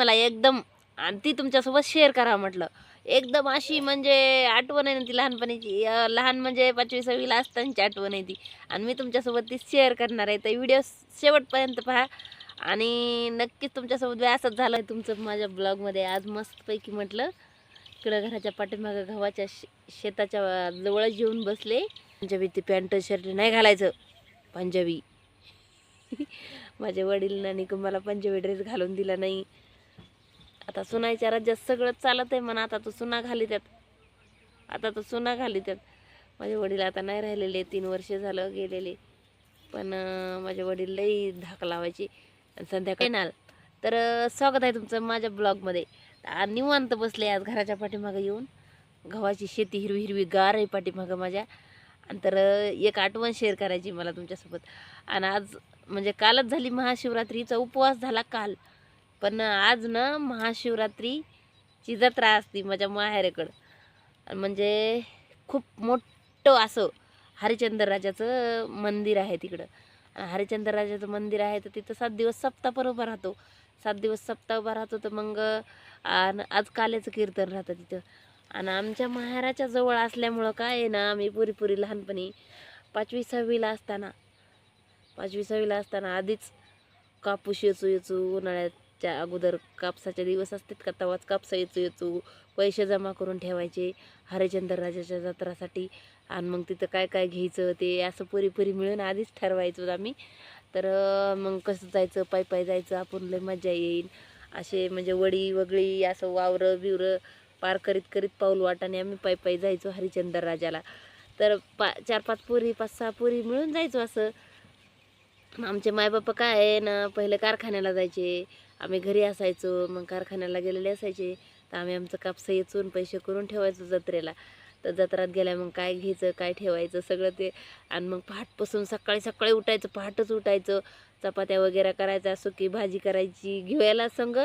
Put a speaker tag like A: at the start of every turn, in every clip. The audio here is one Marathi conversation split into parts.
A: मला एकदम आणि ती तुमच्यासोबत शेअर करा म्हटलं. एकदम अशी म्हणजे आठवण आहे ना ती लहानपणीची. लहान म्हणजे पाचवी सहावीला असतानाची आठवण आहे ती. आणि मी तुमच्यासोबत ती शेअर करणार आहे. तर व्हिडिओ शेवटपर्यंत पहा. आणि नक्कीच तुमच्यासोबत बी असंच झालं आहे तुमचं माझ्या ब्लॉगमध्ये आज मस्तपैकी म्हटलं इकडं घराच्या पाठीमागं गव्हाच्या शे शेताच्या जवळच येऊन बसले. पंजाबी ती पॅन्ट शर्ट नाही घालायचं. पंजाबी. माझ्या वडील नानी मला पंजाबी ड्रेस घालून दिला नाही. आता सुनाईच्या राज्यात सगळं चालत आहे म्हणा आता तो सुना घाली त्यात. आता तो सुना घाली त्यात. माझे वडील आता नाही राहिलेले तीन वर्ष झालं गेलेले. पण माझे वडील लई धाक लावायचे. आणि संध्याकाळी नाल तर स्वागत आहे तुमचं माझ्या ब्लॉगमध्ये. निवांत बसले आज घराच्या पाठीमागं येऊन. गव्हाची शेती हिरवी हिरवी गार आहे पाठीमागं माझ्या. आणि तर एक आठवण शेअर करायची मला तुमच्यासोबत. आणि आज म्हणजे कालच झाली महाशिवरात्रीचा उपवास झाला काल. पण आज ना महाशिवरात्रीची जत्रा असती माझ्या माहेरेकडं म्हणजे खूप मोठं असं हरिचंद्र राजाचं मंदिर आहे तिकडं. हरिचंद्र राजाचं मंदिर आहे तर तिथं सात दिवस सप्ताह पण उभा राहतो. सात दिवस सप्ताह उभा राहतो तर मग आणि आज काल्याचं कीर्तन राहतं तिथं. आणि आमच्या माहेराच्या जवळ असल्यामुळं काय आहे ना आम्ही पुरीपुरी लहानपणी पाचवी सहावीला असताना पाचवी सहावीला असताना आधीच कापूस येचू येचू कापसाच्या अगोदर कापसाचे दिवस असतात का तवाच कापसा येचू येचू पैसे जमा करून ठेवायचे हरिचंद्र राजाच्या जत्रासाठी. आणि मग तिथं काय काय घ्यायचं ते असं पुरीपुरी मिळून आधीच ठरवायचो आम्ही. तर मग कसं जायचं पायी पायी जायचं आपण लय मजा येईल असे म्हणजे वडी वगळी असं वावरं बिवरं पार करीत करीत पाऊल वाटाने आम्ही पायी पायी जायचो हरिचंद्र राजाला. तर पा चार पाच पोरी पाच सहा पोरी मिळून जायचो असं. आमचे मायबाप काय आहे ना पहिले कारखान्याला जायचे. आम्ही घरी असायचो मग कारखान्याला गेलेले असायचे. तर आम्ही आमचं कापसं येचून पैसे करून ठेवायचो जत्रेला. तर जत्रात गेल्या मग काय घ्यायचं काय ठेवायचं सगळं ते. आणि मग पहाटपासून सकाळी सकाळी उठायचं पहाटच उठायचं. चपात्या वगैरे करायच्या सुकी भाजी करायची घेऊयाला संग.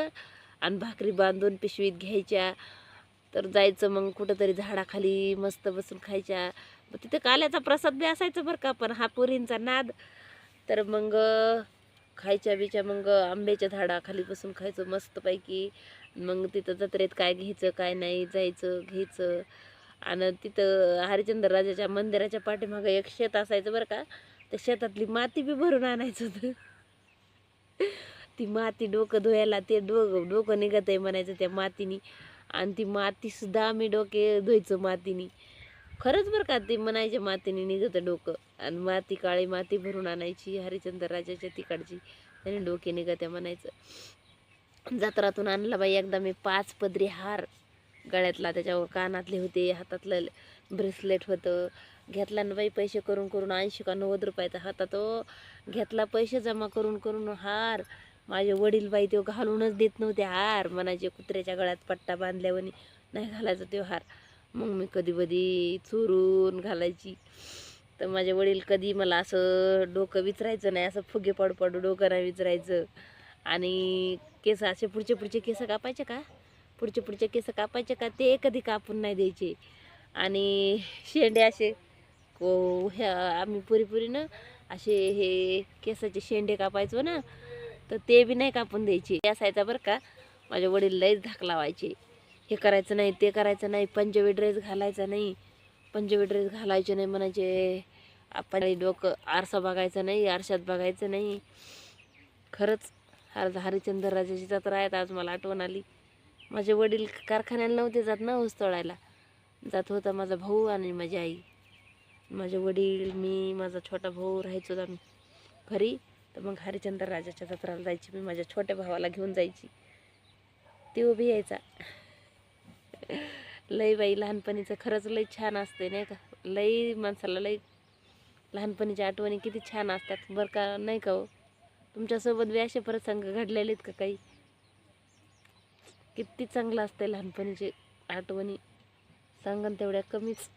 A: आणि भाकरी बांधून पिशवीत घ्यायच्या. तर जायचं मग कुठंतरी झाडाखाली मस्त बसून खायच्या. मग तिथं काल्याचा प्रसाद बी असायचा बरं का पण हा पुरींचा नाद. तर मग खायच्या बिच्या मग आंब्याच्या झाडाखाली बसून खायचं मस्तपैकी. मग तिथं जत्रेत काय घ्यायचं काय नाही जायचं घ्यायचं. आणि तिथं हरिचंद्र राजाच्या मंदिराच्या पाठीमागं एक शेत असायचं बरं का. त्या शेतातली माती बी भरून आणायचं होतं. ती माती डोकं धुवायला ते डोकं डोकं निघत आहे म्हणायचं त्या मातीनी. आणि ती मातीसुद्धा आम्ही डोके धुवायचो मातीनी. खरंच बरं का ते म्हणायचे मातीने निघतं डोकं. आणि माती काळी माती भरून आणायची हरिचंद्र राजाच्या तिकडची. त्याने डोके निघत्या म्हणायचं. जत्रातून आणला बाई एकदा मी पाच पदरी हार गळ्यातला त्याच्यावर कानातले होते हातातलं ब्रेसलेट होतं. घेतला ना बाई पैसे करून करून ऐंशी का नव्वद रुपयाचा हातात घेतला पैसे जमा करून करून हार. माझे वडील बाई तो घालूनच देत नव्हते हार. म्हणायचे कुत्र्याच्या गळ्यात पट्टा बांधल्यावर नाही घालायचा तो हार. मग मी कधी कधी चोरून घालायची. तर माझे वडील कधी मला असं डोकं विचरायचं नाही असं फुगे पाडू पाडू डोकं नाही विचरायचं. आणि केस असे पुढचे पुढचे केस कापायचे का? पुढचे पुढचे केस कापायचे का? ते कधी कापून नाही द्यायचे. आणि शेंडे असे को ह्या आम्ही पुरीपुरीनं असे हे केसाचे शेंडे कापायचो ना तर ते बी नाही कापून द्यायचे. असायचा बरं का माझ्या वडील लईच धाक लावायचे. हे करायचं नाही ते करायचं नाही पंजाबी ड्रेस घालायचा नाही. पंजाबी ड्रेस घालायचे नाही म्हणायचे. आपण डोकं आरसा बघायचा नाही आरशात बघायचं नाही. खरंच हर हरिचंद्र राजाची जत्रा आहेत आज मला आठवण आली. माझे वडील कारखान्याला नव्हते जात ना ऊस तोडायला जात होता माझा भाऊ आणि माझी आई. माझे वडील मी माझा छोटा भाऊ राहायचो आम्ही घरी. तर मग हरिचंद्र राजाच्या जत्राला जायची मी माझ्या छोट्या भावाला घेऊन जायची. ते उभी यायचा. लई बाई लहानपणीचं खरंच लई छान असते नाही का? लई माणसाला लई लहानपणीच्या आठवणी किती छान असतात बरं का? नाही का हो? तुमच्यासोबत बी असे प्रसंग घडलेले आहेत का काही? किती चांगलं असतं लहानपणीचे आठवणी. सांगन तेवढ्या कमीच.